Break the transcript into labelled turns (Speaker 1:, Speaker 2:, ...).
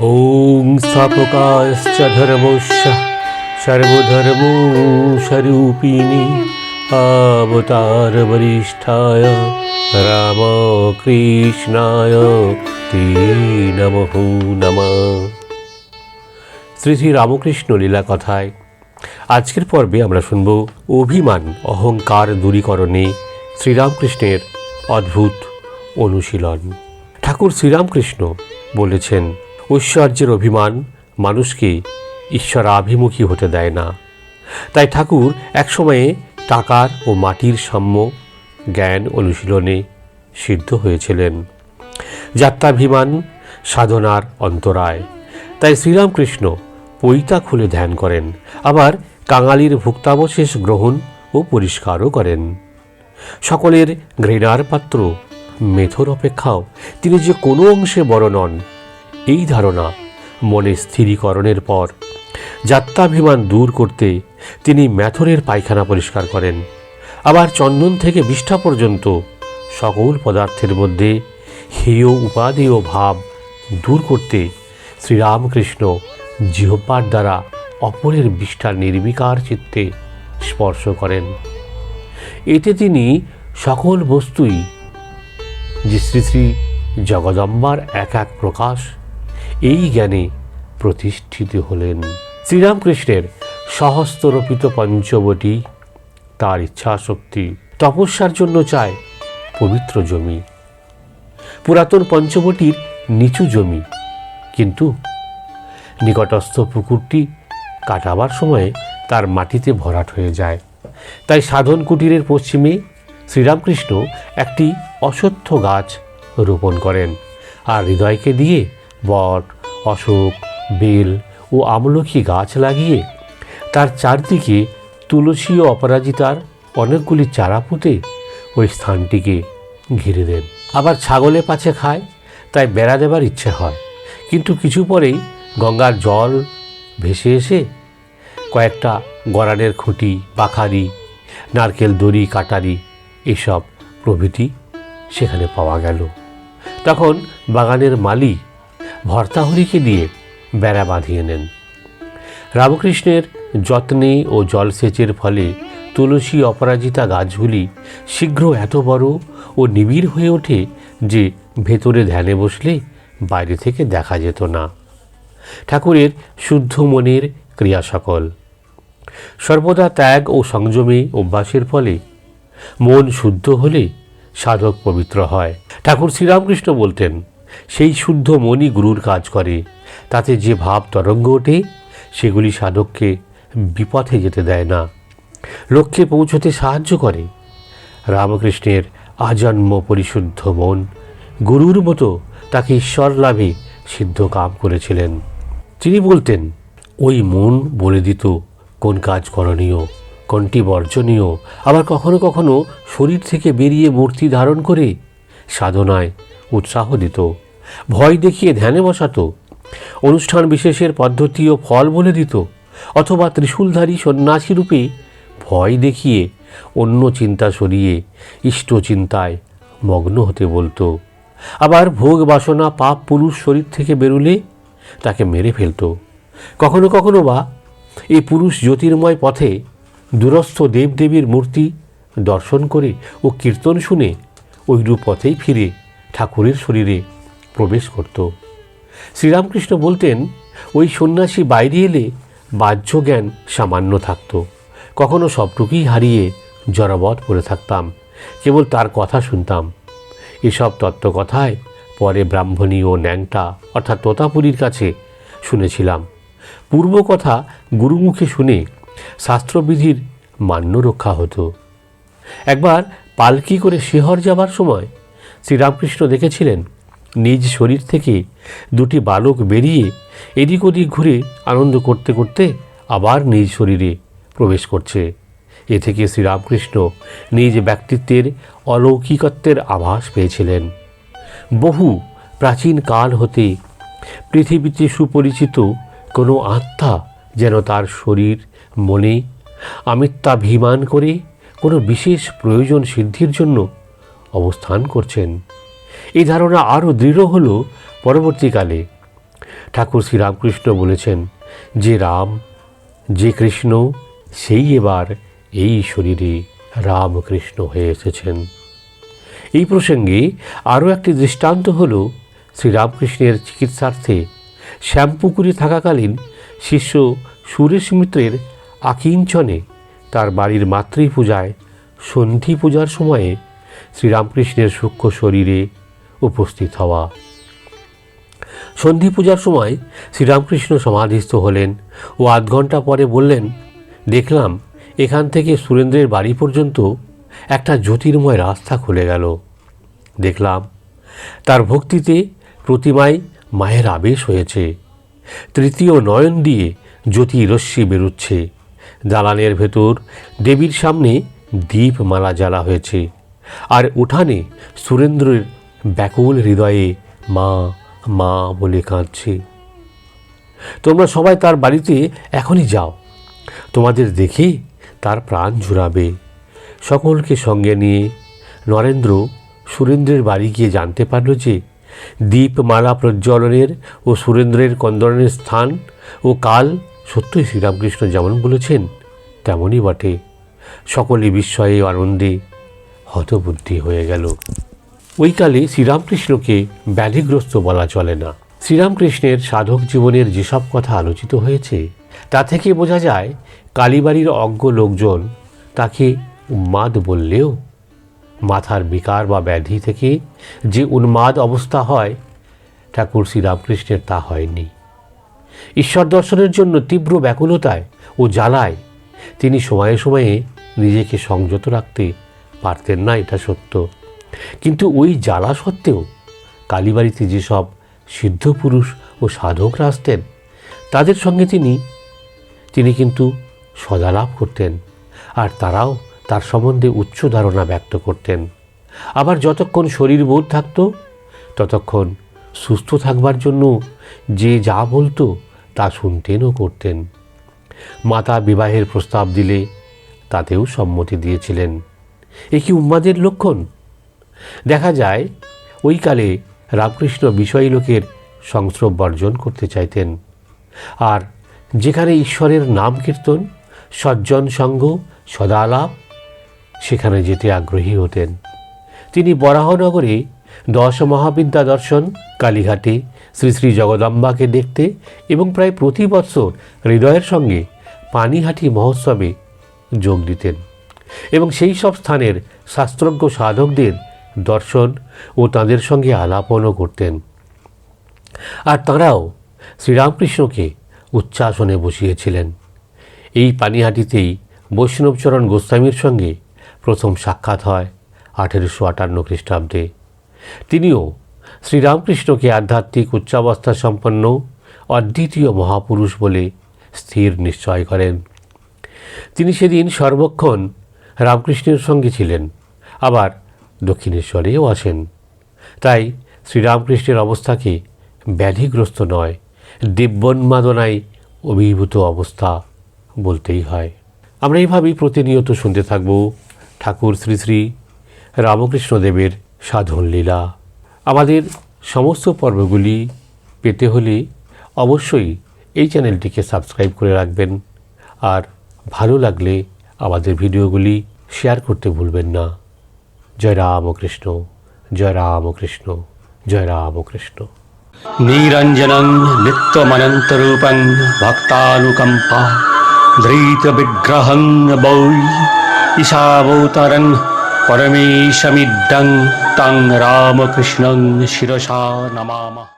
Speaker 1: ॐ स्थापकाश्च धर्मस्य सर्वधर्मो स्वरूपिणि अवतारवरिष्ठाय রামকৃষ্ণায় তে নমঃ নমঃ শ্রী শ্রী রামকৃষ্ণ লীলা কথায় আজকের পর্বে আমরা শুনব অভিমান অহংকার দূরীকরণে শ্রীরামকৃষ্ণের অদ্ভুত অনুশীলন ঠাকুর শ্রীরামকৃষ্ণ বলেছেন ঐশ্বর্যের অভিমান মানুষকে ঈশ্বরাভিমুখী হতে দেয় না। তাই ঠাকুর একসময়ে টাকার ও মাটির সাম্য, জ্ঞান অনুশীলনে সিদ্ধ হয়েছিলেন। যাত্রাভিমান সাধনার অন্তরায়। তাই শ্রীরামকৃষ্ণ পৈতা খুলে ধ্যান করেন, আবার কাঙালির ভুক্তাবশেষ গ্রহণ ও পরিষ্কারও করেন। সকলের ঘৃণার পাত্র, মেথর অপেক্ষাও তিনি যে কোনো অংশে বড় নন এই ধারণা মনে স্থিরীকরণের পর যাত্রাভিমান দূর করতে তিনি ম্যাথরের পায়খানা পরিষ্কার করেন। আবার চন্দন থেকে বিষ্ঠা পর্যন্ত সকল পদার্থের মধ্যে হেয় উপাদেয় ভাব দূর করতে শ্রীরামকৃষ্ণ জিহ্বার দ্বারা অপরের বিষ্ঠা নির্বিকার চিত্তে স্পর্শ করেন। এতে তিনি সকল বস্তুই যে শ্রী শ্রী জগদম্বার এক এক প্রকাশ এই জ্ঞানে প্রতিষ্ঠিত হলেন। শ্রীরামকৃষ্ণের সহস্ররোপিত পঞ্চবটি তার ইচ্ছা শক্তি তপস্যার জন্য চায় পবিত্র জমি। পুরাতন পঞ্চবটির নিচু জমি। কিন্তু নিকটস্থ পুকুরটি কাটাবার সময়ে তার মাটিতে ভরাট হয়ে যায়। তাই সাধন কুটিরের পশ্চিমে শ্রীরামকৃষ্ণ একটি অশ্বত্থ গাছ রোপণ করেন আর হৃদয়কে দিয়ে বট, অশোক, বেল ও আমলকি গাছ লাগিয়ে তার চারদিকে তুলসী ও অপরাজিতার অনেকগুলি চারা পুঁতে ওই স্থানটিকে ঘিরে দেন। আবার ছাগলে পাছে খায়, তাই বেড়া দেবার ইচ্ছে হয়। কিন্তু কিছু পরেই গঙ্গার জল ভেসে এসে কয়েকটা গড়ানের খুঁটি পাখারি নারকেল দড়ি, কাটারি এসব প্রভৃতি সেখানে পাওয়া গেল। তখন বাগানের মালি ভর্তাহরিকে দিয়ে বেড়া বাঁধিয়ে নেন। রামকৃষ্ণের যত্নে ও জলসেচের ফলে তুলসী অপরাজিতা গাছগুলি শীঘ্র এত বড় ও নিবিড় হয়ে ওঠে যে ভেতরে ধ্যানে বসলে বাইরে থেকে দেখা যেত না। ঠাকুরের শুদ্ধ মনের ক্রিয়া সকল। সর্বদা ত্যাগ ও সংযমে অভ্যাসের ফলে মন শুদ্ধ হলে সাধক পবিত্র হয়। ঠাকুর শ্রীরামকৃষ্ণ বলতেন সেই শুদ্ধ মনই গুরুর কাজ করে। তাতে যে ভাব তরঙ্গ ওঠে, সেগুলি সাধককে বিপথে যেতে দেয় না। লক্ষ্যে পৌঁছতে সাহায্য করে। রামকৃষ্ণের আজন্ম পরিশুদ্ধ মন গুরুর মতো তাকে ঈশ্বর লাভে সিদ্ধ কাম করেছিলেন। তিনি বলতেন, ওই মন বলে দিত, কোন কাজ করণীয়, কোনটি বর্জনীয়, আবার কখনো কখনো শরীর থেকে বেরিয়ে মূর্তি ধারণ করে সাধনায় উৎসাহ দিত। ভয় দেখিয়ে ধ্যানে বসাতো। অনুষ্ঠান বিশেষের পদ্ধতি ও ফল বলে দিত, অথবা ত্রিশূলধারী সন্ন্যাসী রূপে ভয় দেখিয়ে অন্য চিন্তা সরিয়ে ইষ্ট চিন্তায় মগ্ন হতে বলতো। আবার ভোগ বাসনা পাপ পুরুষ শরীর থেকে বেরুলে তাকে মেরে ফেলতো। কখনো কখনো বা এই পুরুষ জ্যোতির্ময় পথে দূরস্থ দেবদেবীর মূর্তি দর্শন করে ও কীর্তন শুনে ওইরূপ পথেই ফিরে ঠাকুরের শরীরে প্রবেশ করত। শ্রীরামকৃষ্ণ বলতেন, ওই সন্ন্যাসী বাইরে এলে বাহ্য জ্ঞান সামান্য থাকত। কখনো সবটুকুই হারিয়ে জড়বৎ পড়ে থাকতাম। কেবল তার কথা শুনতাম। এসব তত্ত্বকথায় পরে ব্রাহ্মণী ও ন্যাংটা, অর্থাৎ তোতাপুরীর কাছে শুনেছিলাম। পূর্ব কথা গুরুমুখে শুনে শাস্ত্রবিধির মান্য রক্ষা হতো। একবার পালকি করে শিহর যাবার সময় শ্রীরামকৃষ্ণ দেখেছিলেন নিজ শরীর থেকে দুটি বালক বেরিয়ে এদিক ওদিক ঘুরে আনন্দ করতে করতে আবার নিজ শরীরে প্রবেশ করছে। এ থেকে শ্রীরামকৃষ্ণ নিজ ব্যক্তিত্বের অলৌকিকত্বের আভাস পেয়েছিলেন। বহু প্রাচীন কাল হতে পৃথিবীতে সুপরিচিত কোনো আত্মা যেন তার শরীর, মনে আমিত্যাভিমান করে কোনো বিশেষ প্রয়োজন সিদ্ধির জন্য অবস্থান করছেন। এই ধারণা আরও দৃঢ় হল পরবর্তীকালে। ঠাকুর শ্রীরামকৃষ্ণ বলেছেন, যে রাম, যে কৃষ্ণ, সেই এবার এই শরীরে রামকৃষ্ণ হয়ে এসেছেন। এই প্রসঙ্গে আরও একটি দৃষ্টান্ত হল শ্রীরামকৃষ্ণের চিকিৎসার্থে শ্যামপুকুরে থাকাকালীন শিষ্য সুরেশ মিত্রের আকিঞ্চনে তার বাড়ির মাতৃপূজায় সন্ধি পূজার সময়ে শ্রীরামকৃষ্ণের সূক্ষ্ম শরীরে উপস্থিত হওয়া। সন্ধি পূজার সময় শ্রীরামকৃষ্ণ সমাধিস্থ হলেন ও আধ ঘণ্টা পরে বললেন, দেখলাম, এখান থেকে সুরেন্দ্রের বাড়ি পর্যন্ত একটা জ্যোতির্ময় রাস্তা খুলে গেল। দেখলাম, তার ভক্তিতে প্রতিমায় মায়ের আবেশ হয়েছে। তৃতীয় নয়ন দিয়ে জ্যোতি রশ্মি বেরুচ্ছে। দালানের ভেতর দেবীর সামনে দীপমালা জ্বালা হয়েছে। আর উঠানে সুরেন্দ্রের ব্যাকুল হৃদয়ে মা মা বলে কাঁদছে। তোমরা সবাই তার বাড়িতে এখনই যাও। তোমাদের দেখে তার প্রাণ ঝুরাবে সকলকে সঙ্গে নিয়ে নরেন্দ্র সুরেন্দ্রের বাড়ি গিয়ে জানতে পারল যে দীপমালা প্রজ্বলনের ও সুরেন্দ্রের কন্দনের স্থান ও কাল সত্যই শ্রীরামকৃষ্ণ যেমন বলেছেন, তেমনই বটে। সকলে বিস্ময়ে আনন্দে হতবুদ্ধি হয়ে গেল। ওই কালে শ্রীরামকৃষ্ণকে ব্যাধিগ্রস্ত বলা চলে না। শ্রীরামকৃষ্ণের সাধক জীবনের যেসব কথা আলোচিত হয়েছে, তা থেকে বোঝা যায় কালীবাড়ির অজ্ঞ লোকজন তাকে উন্মাদ বললেও মাথার বিকার বা ব্যাধি থেকে যে উন্মাদ অবস্থা হয়, ঠাকুর শ্রীরামকৃষ্ণের তা হয়নি। ঈশ্বর দর্শনের জন্য তীব্র ব্যাকুলতায় ও জ্বালায় তিনি সময়ে সময়ে নিজেকে সংযত রাখতে পারতেন না, এটা সত্য। কিন্তু ওই জ্বালা সত্ত্বেও কালীবাড়িতে যেসব সিদ্ধ পুরুষ ও সাধকরা আসতেন, তাদের সঙ্গে তিনি তিনি কিন্তু সদালাপ করতেন আর তারাও তার সম্বন্ধে উচ্চ ধারণা ব্যক্ত করতেন। আবার যতক্ষণ শরীর বোধ থাকত, ততক্ষণ সুস্থ থাকবার জন্য যে যা বলতো তা শুনতেন ও করতেন। মাতা বিবাহের প্রস্তাব দিলে তাতেও সম্মতি দিয়েছিলেন। এ কি উম্মাদের লক্ষণ? দেখা যায় ওই কালে রামকৃষ্ণ বিষয়ী লোকের সংস্রব বর্জন করতে চাইতেন। আর যেখানে ঈশ্বরের নাম কীর্তন, সজ্জন সঙ্গ, সদালাপ, সেখানে যেতে আগ্রহী হতেন। তিনি বরাহনগরে দশ মহাবিদ্যা দর্শন, কালীঘাটে শ্রী শ্রী জগদম্বাকে দেখতে এবং প্রায় প্রতি বৎসর হৃদয়ের সঙ্গে পানিহাটি মহোৎসবে যোগ দিতেন। এবং সেই সব স্থানের শাস্ত্রজ্ঞ সাধকদের দর্শন ও তাদের সঙ্গে আলাপনও করতেন। আর তাঁরাও শ্রীরামকৃষ্ণকে উচ্চাসনে বসিয়েছিলেন। এই পানিহাটিতেই বৈষ্ণবচরণ গোস্বামীর সঙ্গে প্রথম সাক্ষাৎ হয় আঠেরোশো আটান্ন খ্রিস্টাব্দে। তিনিও শ্রীরামকৃষ্ণকে আধ্যাত্মিক উচ্চাবস্থা সম্পন্ন অদ্বিতীয় মহাপুরুষ বলে স্থির নিশ্চয় করেন। তিনি সেদিন সর্বক্ষণ রামকৃষ্ণের সঙ্গে ছিলেন, আবার দক্ষিণেশ্বরেও আসেন। তাই শ্রীরামকৃষ্ণের অবস্থাকে ব্যাধিগ্রস্ত নয়, দিব্যন্মাদনায় অভিভূত অবস্থা বলতেই হয়। আমরা এইভাবেই প্রতিনিয়ত শুনতে থাকব ঠাকুর শ্রী শ্রী রামকৃষ্ণদেবের সাধন লীলা। আমাদের সমস্ত পর্বগুলি পেতে হলে অবশ্যই এই চ্যানেলটিকে সাবস্ক্রাইব করে রাখবেন। আর ভালো লাগলে আমাদের ভিডিওগুলি শেয়ার করতে ভুলবেন না। জয় রামকৃষ্ণ জয় রামকৃষ্ণ জয় রামকৃষ্ণ
Speaker 2: নিরঞ্জনং নিত্যমনন্তরূপং ভক্তানুকম্পা, ধৃতবিগ্রহং বৈ ঈশাবতরং পরমেশমিডং তং রামকৃষ্ণং শিরসা নমামা।